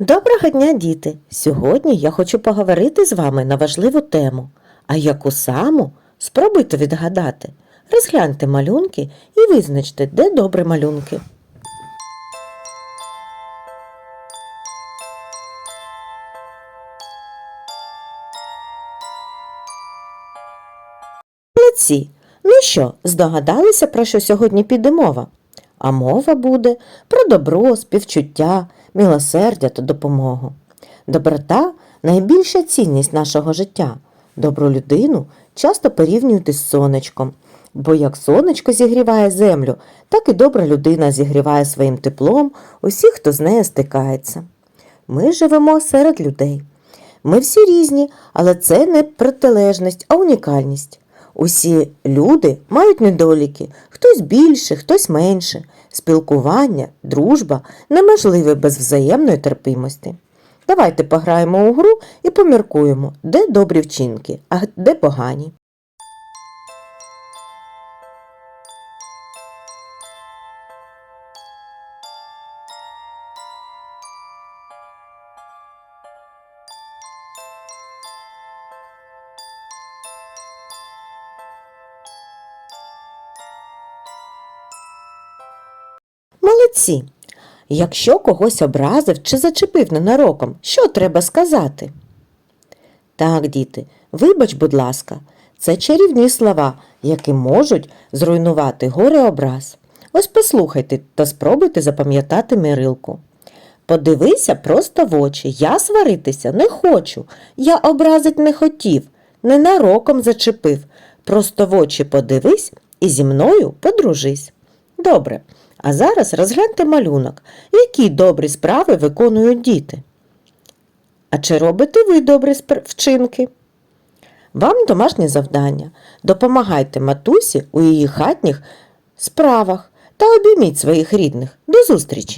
Доброго дня, діти! Сьогодні я хочу поговорити з вами на важливу тему. А яку саму? Спробуйте відгадати. Розгляньте малюнки і визначте, де добрі малюнки. Молодці! Ну що, здогадалися, про що сьогодні піде мова? А мова буде про добро, співчуття, милосердя та допомогу. Доброта найбільша цінність нашого життя. Добру людину часто порівнюють із сонечком, бо як сонечко зігріває землю, так і добра людина зігріває своїм теплом усіх, хто з нею стикається. Ми живемо серед людей. Ми всі різні, але це не протилежність, а унікальність. Усі люди мають недоліки, хтось більше, хтось менше. Спілкування, дружба неможливе без взаємної терпимості. Давайте пограємо у гру і поміркуємо, де добрі вчинки, а де погані. Молодці! Якщо когось образив чи зачепив ненароком, що треба сказати? Так, діти, вибач, будь ласка, це чарівні слова, які можуть зруйнувати горе образ. Ось послухайте та спробуйте запам'ятати мирилку. Подивися просто в очі. Я сваритися не хочу. Я образить не хотів, ненароком зачепив. Просто в очі подивись і зі мною подружись. Добре. А зараз розгляньте малюнок, які добрі справи виконують діти. А чи робите ви добрі вчинки? Вам домашнє завдання. Допомагайте матусі у її хатніх справах та обійміть своїх рідних. До зустрічі!